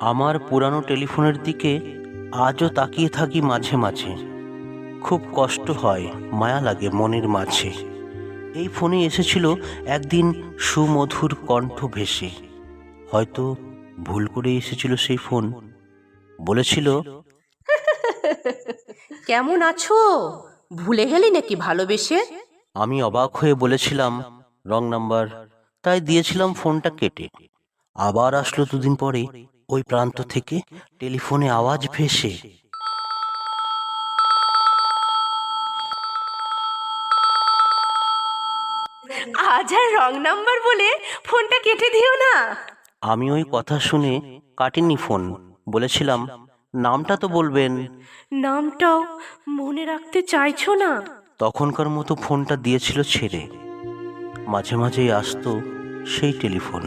আমার পুরানো টেলিফোনের দিকে আজও তাকিয়ে থাকি মাঝে মাঝে। খুব কষ্ট হয় মায়া লাগে মনের মাঝে। এই ফোনে এসেছিল একদিন সুমধুর কণ্ঠ ভেসে। হয়তো ভুল করে এসেছিল সেই ফোন। বলেছিল কেমন আছো? ভুলে গেলি নাকি ভালোবেসে? আমি অবাক হয়ে বলেছিলাম রং নাম্বার। তাই দিয়েছিলাম ফোনটা কেটে। আবার আসলো দুদিন পরে। ওই প্রান্ত থেকে টেলিফোনে আওয়াজ ভেসে। আজ আর রং নাম্বার বলে ফোনটা কেটে দিও না। আমি ওই কথা শুনে কাটিনি ফোন। বলেছিলাম নামটা তো বলবেন। নামটাও মনে রাখতে চাইছো না? তখনকার মতো ফোনটা দিয়েছিল ছেড়ে মাঝে মাঝেই আসতো সেই টেলিফোন।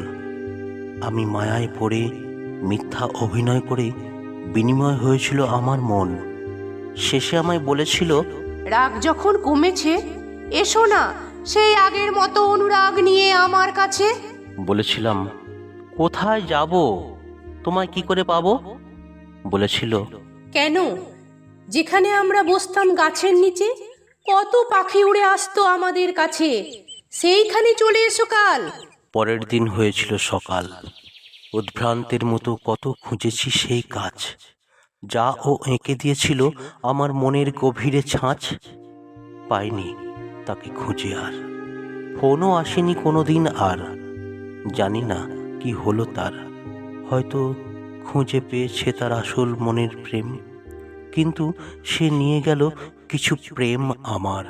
আমি মায়ায় পড়ে মিথ্যা অভিনয় করে বিনিময় হয়েছিল আমার মন। শেষে আমায় বলেছিল রাগ যখন কমেছে এসো না সেই আগের মতো অনুরাগ নিয়ে আমার কাছে। বলেছিলাম কোথায় যাব? তোমায় কি করে পাবো? বলেছিল কেন? যেখানে আমরা বসতাম গাছের নিচে কত পাখি উড়ে আসতো আমাদের কাছে। সেইখানে চলে এসো কাল। পরের দিন হয়েছিল সকাল। উদ্ভ্রান্তের মতো কত খুঁজেছি সেই কাজ। যা ও এঁকে দিয়েছিল আমার মনের গভীরে ছাঁচ। পাইনি তাকে খুঁজে আর। ফোনও আসেনি কোনোদিন আর। জানি না কি হলো তার। হয়তো খুঁজে পেয়েছে তার আসল মনের প্রেম। কিন্তু সে নিয়ে গেল কিছু প্রেম আমার।